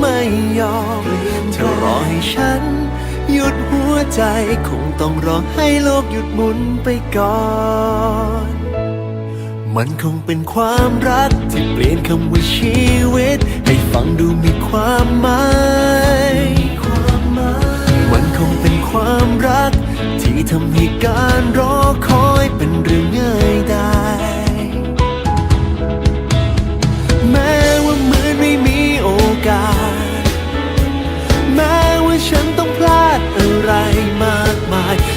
ไม่ยอมเธอรอให้ฉัน หยุดหัวใจคงต้องรอให้โลกหยุดหมุนไปก่อน มันคงเป็นความรักที่เปลี่ยนคำว่าชีวิต ให้ฟังดูมีความหมายมันคงเป็นความรัก ที่ทำให้การรอคอยเป็นเรื่องง่าย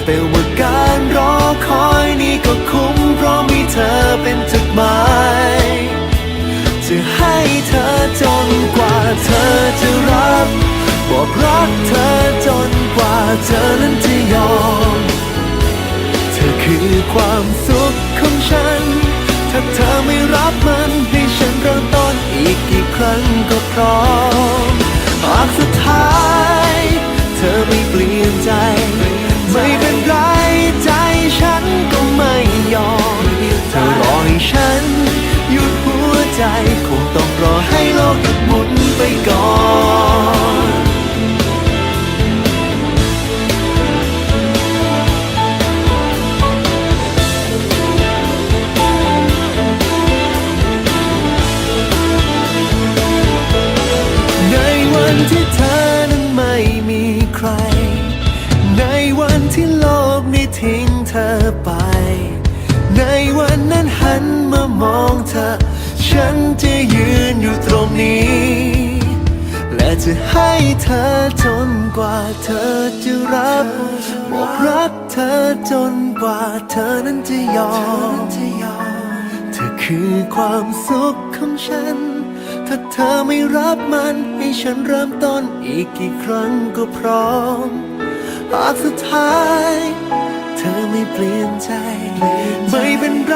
แต่ว่าการรอคอยนี่ก็คุ้มเพราะมีเธอเป็นจุดหมายจะให้เธอจนกว่าเธอจะรับ บอกรักเธอจนกว่าเธอนั้นจะยอม เธอคือความสุขของฉัน ถ้าเธอไม่รับมันให้ฉันเริ่มต้นอีกกี่ครั้งก็พร้อมหากสุดท้าย เธอไม่เปลี่ยนใจ นั้นหันมามองเธอ ฉันจะยืนอยู่ตรงนี้ และจะให้เธอจนกว่าเธอจะรับ บอกรักเธอจนกว่าเธอนั้นจะยอม เธอคือความสุขของฉัน ถ้าเธอไม่รับมันให้ฉันเริ่มต้นอีกกี่ครั้งก็พร้อม หากสุดท้าย เธอไม่เปลี่ยนใจ ไม่เป็นไร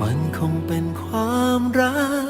มันคงเป็นความรัก